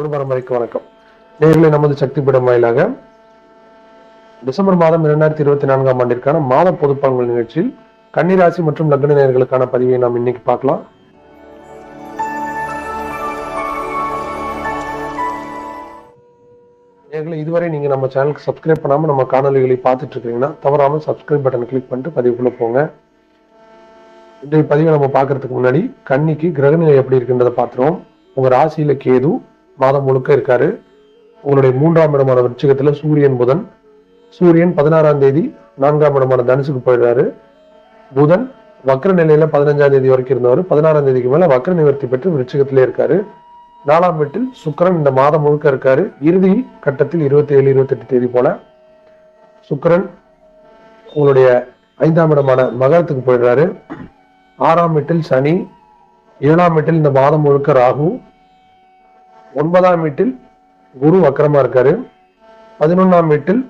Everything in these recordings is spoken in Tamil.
ஒரு பரம்பரைக்கு வணக்கம். நேர்களை நமது சக்தி பீடம் வாயிலாக டிசம்பர் மாதம் இரண்டாயிரத்தி இருபத்தி நான்காம் ஆண்டிற்கான மாத பொதுப்பாங்கல் நிகழ்ச்சியில் கன்னிராசி மற்றும் லக்ன நேர்களுக்கான பதிவை நாம் இன்னைக்கு பார்க்கலாம். நேர்களை இதுவரை நீங்க நம்ம சேனலுக்கு சப்ஸ்கிரைப் பண்ணாம நம்ம காணொலிகளை பார்த்துட்டு இருக்கீங்கன்னா தவறாமல் சப்ஸ்கிரைப் பட்டன் கிளிக் பண்ணிட்டு பதிவுக்குள்ள போங்க. இன்றைய பதிவை நம்ம பார்க்கறதுக்கு முன்னாடி கன்னிக்கு கிரகநிலை எப்படி இருக்குன்றதை பார்த்துருவோம். உங்க ராசியில கேது மாதம் முழுக்க இருக்காரு. உங்களுடைய மூன்றாம் இடமான விருச்சிகத்துல சூரியன் புதன். சூரியன் பதினாறாம் தேதி நான்காம் இடமான தனுசுக்கு போயிடுறாரு. புதன் வக்ர நிலையில பதினஞ்சாம் தேதி வரைக்கும் இருந்தவர். பதினாறாம் தேதிக்கு மேல வக்ர நிவர்த்தி பெற்று விருச்சிகத்திலே இருக்காரு. நாலாம் வீட்டில் சுக்கிரன் இந்த மாதம் முழுக்க இருக்காரு. இறுதி கட்டத்தில் இருபத்தி ஏழு இருபத்தெட்டு தேதி போல சுக்கரன் உங்களுடைய ஐந்தாம் இடமான மகரத்துக்கு போயிடுறாரு. ஆறாம் வீட்டில் சனி ஏழாம் வீட்டில் இந்த மாதம் முழுக்க ராகு ஒன்பதாம் வீட்டில் குரு வக்கரமா இருக்காரு. பதினொன்னாம் வீட்டில்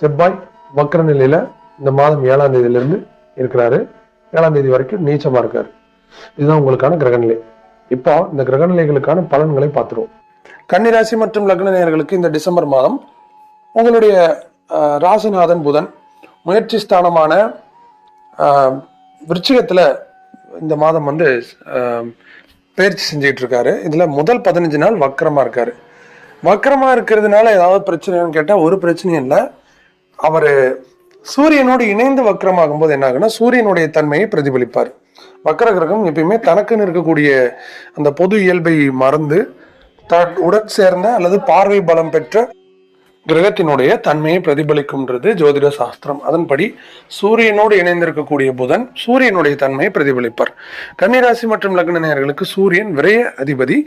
செவ்வாய் வக்கர நிலையில இந்த மாதம் ஏழாம் தேதியில இருந்து இருக்கிறாரு. ஏழாம் தேதி வரைக்கும் நீச்சமா இருக்காரு. இதுதான் உங்களுக்கான கிரகநிலை. இப்போ இந்த கிரகநிலைகளுக்கான பலன்களை பார்த்துருவோம். கன்னிராசி மற்றும் லக்ன நேயர்களுக்கு இந்த டிசம்பர் மாதம் உங்களுடைய ராசிநாதன் புதன் முயற்சி ஸ்தானமான ஆஹ் விருச்சிகத்துல இந்த மாதம் வந்து ஆஹ், பயிற்சி செஞ்சுக்கிட்டு இருக்காரு இதில் முதல் பதினஞ்சு நாள் வக்கரமாக இருக்கார். வக்கரமாக இருக்கிறதுனால ஏதாவது பிரச்சனைன்னு கேட்டால் ஒரு பிரச்சனையும் இல்லை. அவர் சூரியனோடு இணைந்து வக்கரமாகும் போது என்ன ஆகுன்னா சூரியனுடைய தன்மையை பிரதிபலிப்பார். வக்கர கிரகம் எப்பயுமே தனக்குன்னு இருக்கக்கூடிய அந்த பொது இயல்பை மறந்து த உடன் சேர்ந்த அல்லது பார்வை பலம் பெற்ற கிரகத்தினுடைய தன்மையை பிரதிபலிக்கும்ன்றது ஜோதிட சாஸ்திரம். அதன்படி சூரியனோடு இணைந்திருக்கக்கூடிய புதன் சூரியனுடைய தன்மையை பிரதிபலிப்பார். கன்னிராசி மற்றும் லக்ன நேயர்களுக்கு சூரியன் விரைய அதிபதி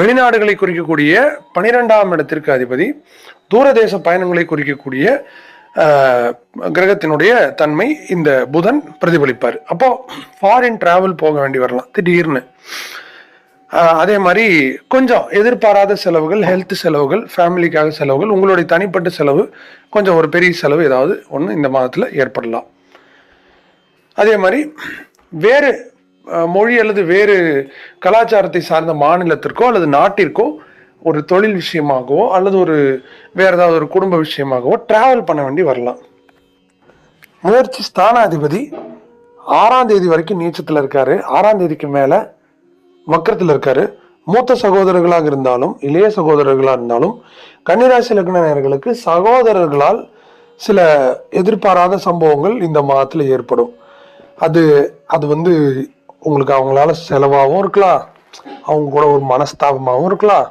வெளிநாடுகளை குறிக்கக்கூடிய பனிரெண்டாம் இடத்திற்கு அதிபதி தூரதேச பயணங்களை குறிக்கக்கூடிய கிரகத்தினுடைய தன்மை இந்த புதன் பிரதிபலிப்பார். அப்போ ஃபாரின் டிராவல் போக வேண்டி வரலாம். திடீர்னு. அதே மாதிரி கொஞ்சம் எதிர்பாராத செலவுகள் ஹெல்த் செலவுகள் ஃபேமிலிக்காக செலவுகள் உங்களுடைய தனிப்பட்ட செலவு கொஞ்சம் ஒரு பெரிய செலவு ஏதாவது ஒன்று இந்த மாதத்தில் ஏற்படலாம். அதே மாதிரி வேறு மொழி அல்லது வேறு கலாச்சாரத்தை சார்ந்த மாநிலத்திற்கோ அல்லது நாட்டிற்கோ ஒரு தொழில் விஷயமாகவோ அல்லது ஒரு வேறு ஏதாவது ஒரு குடும்ப விஷயமாகவோ டிராவல் பண்ண வேண்டி வரலாம். முயற்சி ஸ்தானாதிபதி ஆறாம் தேதி வரைக்கும் நீச்சத்தில் இருக்காரு. ஆறாம் தேதிக்கு மேலே வக்கரத்தில் இருக்காரு. மூத்த சகோதரர்களாக இருந்தாலும் இளைய சகோதரர்களாக இருந்தாலும் கன்னிராசி லக்ன சகோதரர்களால் சில எதிர்பாராத சம்பவங்கள் இந்த மாதத்தில் ஏற்படும். அது அது வந்து உங்களுக்கு அவங்களால செலவாகவும் இருக்கலாம். அவங்க கூட ஒரு மனஸ்தாபமாகவும் இருக்கலாம்.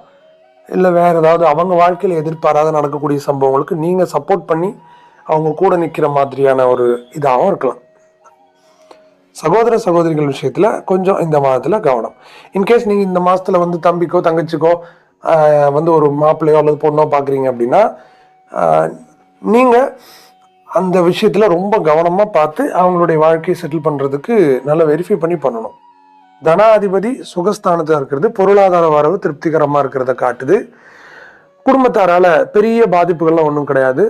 இல்லை வேற ஏதாவது அவங்க வாழ்க்கையில் எதிர்பாராத நடக்கக்கூடிய சம்பவங்களுக்கு நீங்கள் சப்போர்ட் பண்ணி அவங்க கூட நிற்கிற மாதிரியான ஒரு இதாகவும் இருக்கலாம். சகோதர சகோதரிகள் விஷயத்தில் கொஞ்சம் இந்த மாதத்தில் கவனம். இன்கேஸ் நீங்கள் இந்த மாதத்தில் வந்து தம்பிக்கோ தங்கச்சிக்கோ வந்து ஒரு மாப்பிள்ளையோ அல்லது பொண்ணோ பார்க்குறீங்க அப்படின்னா நீங்கள் அந்த விஷயத்தில் ரொம்ப கவனமாக பார்த்து அவங்களுடைய வாழ்க்கையை செட்டில் பண்ணுறதுக்கு நல்லா வெரிஃபை பண்ணி பண்ணணும். தனாதிபதி சுகஸ்தானத்தில் இருக்கிறது பொருளாதார வரவு திருப்திகரமாக இருக்கிறத காட்டுது. குடும்பத்தாரால் பெரிய பாதிப்புகள்லாம் ஒன்றும் கிடையாது.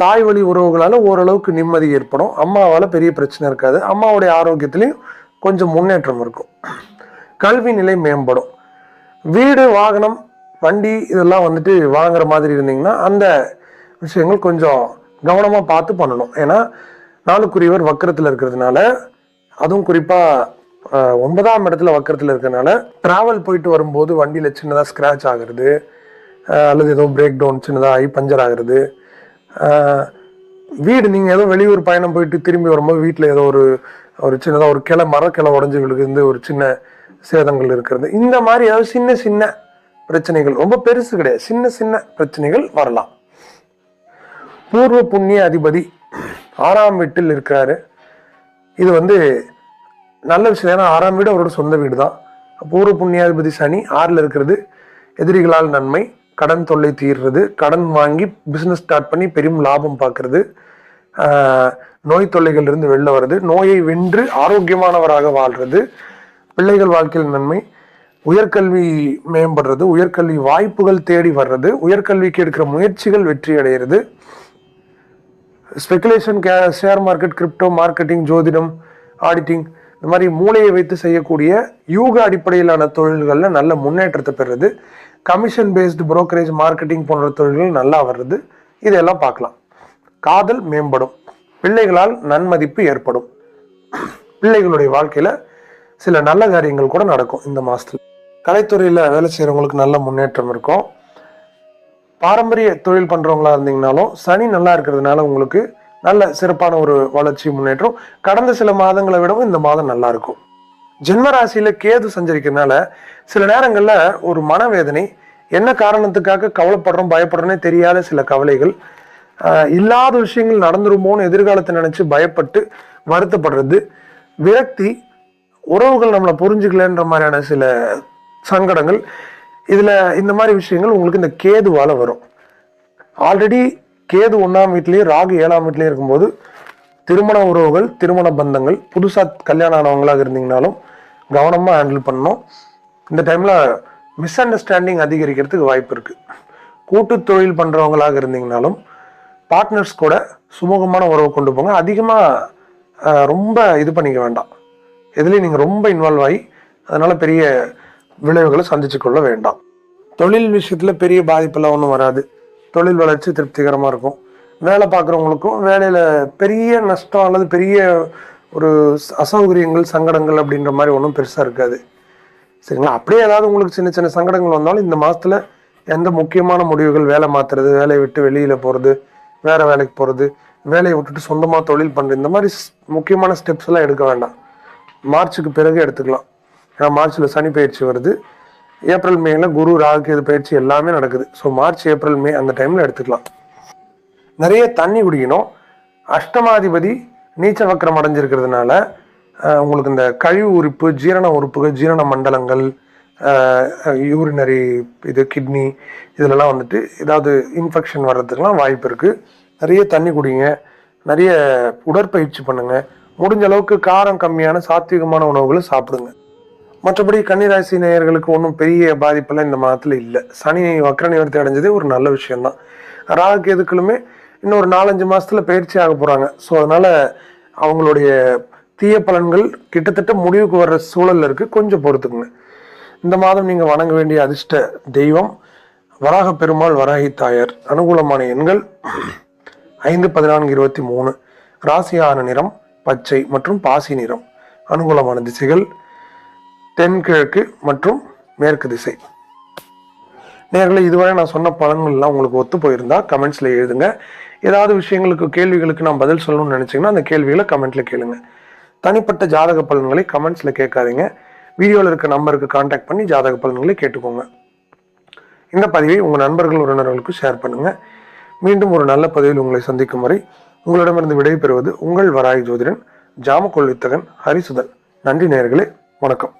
தாய் வழி உறவுகளால் ஓரளவுக்கு நிம்மதி ஏற்படும். அம்மாவால் பெரிய பிரச்சனை இருக்காது. அம்மாவுடைய ஆரோக்கியத்துலேயும் கொஞ்சம் முன்னேற்றம் இருக்கும். கல்வி நிலை மேம்படும். வீடு வாகனம் வண்டி இதெல்லாம் வந்துட்டு வாங்குற மாதிரி இருந்தீங்கன்னா அந்த விஷயங்கள் கொஞ்சம் கவனமாக பார்த்து பண்ணணும். ஏன்னா நாளுக்குரியவர் வக்கரத்தில் இருக்கிறதுனால அதுவும் குறிப்பாக ஒன்பதாம் இடத்துல வக்கரத்தில் இருக்கிறதுனால ட்ராவல் போயிட்டு வரும்போது வண்டியில் சின்னதாக ஸ்க்ராட்ச் ஆகுறது அல்லது ஏதோ பிரேக் டவுன் சின்னதாக ஆகி பஞ்சர் ஆகுறது வீடு நீங்கள் ஏதோ வெளியூர் பயணம் போயிட்டு திரும்பி வரும்போது வீட்டில் ஏதோ ஒரு ஒரு சின்னதாக ஒரு கிளை மரக்கிளை உடஞ்சி விழுகுது ஒரு சின்ன சேதங்கள் இருக்கிறது. இந்த மாதிரி ஏதாவது சின்ன சின்ன பிரச்சனைகள் ரொம்ப பெருசு கிடையாது. சின்ன சின்ன பிரச்சனைகள் வரலாம். பூர்வ புண்ணிய அதிபதி ஆறாம் வீட்டில் இருக்கிறாரு. இது வந்து நல்ல விஷயம். ஏன்னா ஆறாம் வீடு அவரோட சொந்த வீடு தான் பூர்வ புண்ணியாதிபதி சனி ஆறில் இருக்கிறது. எதிரிகளால் நன்மை. கடன் தொல்லை தீர்றது கடன் வாங்கி பிஸ்னஸ் ஸ்டார்ட் பண்ணி பெரும் லாபம் பார்க்கறது. நோய் தொல்லைகள் இருந்து வெளில வர்றது நோயை வென்று ஆரோக்கியமானவராக வாழ்றது பிள்ளைகள் வாழ்க்கையில் நன்மை உயர்கல்வி மேம்படுறது உயர்கல்வி வாய்ப்புகள் தேடி வர்றது உயர்கல்விக்கு எடுக்கிற முயற்சிகள் வெற்றி அடைகிறது speculation share market crypto marketing ஜோதிடம் ஆடிட்டிங் இந்த மாதிரி மூளையை வைத்து செய்யக்கூடிய யூக அடிப்படையிலான தொழில்களில் நல்ல முன்னேற்றத்தை பெறுறது கமிஷன் பேஸ்டு புரோக்கரேஜ் மார்க்கெட்டிங் போன்ற தொழில்கள் நல்லா வருது இதையெல்லாம் பார்க்கலாம். காதல் மேம்படும். பிள்ளைகளால் நன்மதிப்பு ஏற்படும். பிள்ளைகளுடைய வாழ்க்கையில் சில நல்ல காரியங்கள் கூட நடக்கும் இந்த மாதத்தில் கலைத்துறையில் வேலை செய்கிறவங்களுக்கு நல்ல முன்னேற்றம் இருக்கும். பாரம்பரிய தொழில் பண்ணுறவங்களா இருந்தீங்கனாலும் சனி நல்லா இருக்கிறதுனால உங்களுக்கு நல்ல சிறப்பான ஒரு வளர்ச்சி முன்னேற்றம். கடந்த சில மாதங்களை விடவும் இந்த மாதம் நல்லா இருக்கும். ஜென்மராசியில் கேது சஞ்சரிக்கிறதுனால சில நேரங்கள்ல ஒரு மனவேதனை என்ன காரணத்துக்காக கவலைப்படுறோம் பயப்படுறோன்னே தெரியாத சில கவலைகள் இல்லாத விஷயங்கள் நடந்துருமோன்னு எதிர்காலத்தை நினைச்சு பயப்பட்டு வருத்தப்படுறது விரக்தி உறவுகள் நம்மளை புரிஞ்சுக்கலன்ற மாதிரியான சில சங்கடங்கள் இதில் இந்த மாதிரி விஷயங்கள் உங்களுக்கு இந்த கேதுவால் வரும். ஆல்ரெடி கேது ஒன்றாம் வீட்லேயும் ராகு ஏழாம் வீட்லேயும் இருக்கும்போது திருமண உறவுகள் திருமண பந்தங்கள் புதுசாக கல்யாணம் ஆனவங்களாக இருந்தீங்கனாலும் கவனமாக ஹேண்டில் பண்ணணும். இந்த டைமில் மிஸ் அண்டர்ஸ்டாண்டிங் அதிகரிக்கிறதுக்கு வாய்ப்பு இருக்குது கூட்டு தொழில் பண்ணுறவங்களாக இருந்தீங்கனாலும் பார்ட்னர்ஸ் கூட சுமூகமான உறவை கொண்டு போங்க. அதிகமாக ரொம்ப இது பண்ணிக்க வேண்டாம். எதுலேயும் நீங்கள் ரொம்ப இன்வால்வ் ஆகி அதனால் பெரிய விளைவுகளை சந்திச்சு கொள்ள வேண்டாம். தொழில் விஷயத்தில் பெரிய பாதிப்பெல்லாம் ஒன்றும் வராது. தொழில் வளர்ச்சி திருப்திகரமாக இருக்கும். வேலை பார்க்குறவங்களுக்கும் வேலையில் பெரிய நஷ்டம் அல்லது பெரிய ஒரு அசௌகரியங்கள் சங்கடங்கள் அப்படின்ற மாதிரி ஒன்றும் பெருசாக இருக்காது. சரிங்களா? அப்படியே ஏதாவது உங்களுக்கு சின்ன சின்ன சங்கடங்கள் வந்தாலும் இந்த மாதத்தில் எந்த முக்கியமான முடிவுகள் வேலை மாற்றுறது வேலையை விட்டு வெளியில் போகிறது வேறு வேலைக்கு போகிறது வேலையை விட்டுட்டு சொந்தமாக தொழில் பண்ணுறது இந்த மாதிரி ஸ்- முக்கியமான ஸ்டெப்ஸ் எல்லாம் எடுக்க வேண்டாம். மார்ச்சுக்கு பிறகு எடுத்துக்கலாம். ஏன்னா மார்ச்சில் சனி பயிற்சி வருது. ஏப்ரல் மேல குரு ராகு கேது பயிற்சி எல்லாமே நடக்குது. ஸோ மார்ச் ஏப்ரல் மே அந்த டைமில் எடுத்துக்கலாம். நிறைய தண்ணி குடிக்கணும். அஷ்டமாதிபதி நீச்ச வக்கரம் அடைஞ்சிருக்கிறதுனால உங்களுக்கு இந்த கழிவு உறுப்பு ஜீரண உறுப்புகள் ஜீரண மண்டலங்கள் யூரினரி இது கிட்னி இதிலலாம் வந்துட்டு ஏதாவது இன்ஃபெக்ஷன் வர்றதுக்கெலாம் வாய்ப்பு இருக்குது நிறைய தண்ணி குடிங்க. நிறைய உடற்பயிற்சி பண்ணுங்கள் முடிஞ்ச அளவுக்கு காரம் கம்மியான சாத்விகமான உணவுகளை சாப்பிடுங்க. மற்றபடி கன்னிராசி நேயர்களுக்கு ஒன்றும் பெரிய பாதிப்பெல்லாம் இந்த மாதத்தில் இல்லை. சனி வக்கர நிவர்த்தி அடைஞ்சதே ஒரு நல்ல விஷயம்தான். ராகு கேதுக்களுமே இன்னொரு நாலஞ்சு மாதத்தில் பயிற்சி ஆக போகிறாங்க ஸோ அதனால அவங்களுடைய தீய பலன்கள் கிட்டத்தட்ட முடிவுக்கு வர்ற சூழல்ல இருக்குது கொஞ்சம் பொறுத்துக்குங்க. இந்த மாதம் நீங்கள் வணங்க வேண்டிய அதிர்ஷ்ட தெய்வம் வராக பெருமாள் வராகி தாயார் அனுகூலமான எண்கள் ஐந்து பதினான்கு இருபத்தி மூணு ராசியான நிறம் பச்சை மற்றும் பாசி நிறம் அனுகூலமான திசைகள் தென்கிழக்கு மற்றும் மேற்கு திசை. நேர்களை இதுவரை நான் சொன்ன பலன்கள்லாம் உங்களுக்கு ஒத்து போயிருந்தா கமெண்ட்ஸில் எழுதுங்க. ஏதாவது விஷயங்களுக்கு கேள்விகளுக்கு நான் பதில் சொல்லணும்னு நினச்சிங்கன்னா அந்த கேள்விகளை கமெண்ட்டில் கேளுங்க. தனிப்பட்ட ஜாதக பலன்களை கமெண்ட்ஸில் கேட்காதீங்க. வீடியோவில் இருக்க நம்பருக்கு காண்டாக்ட் பண்ணி ஜாதக பலன்களை கேட்டுக்கோங்க. இந்த பதிவை உங்கள் நண்பர்கள் உறவினர்களுக்கு ஷேர் பண்ணுங்கள் மீண்டும் ஒரு நல்ல பதிவில் உங்களை சந்திக்கும் வரை உங்களிடமிருந்து விடைபெறுவது உங்கள் வராய் ஜோதிடன் ஜாமக்கொள்வித்தகன் ஹரிசுதன். நன்றி நேயர்களே வணக்கம்.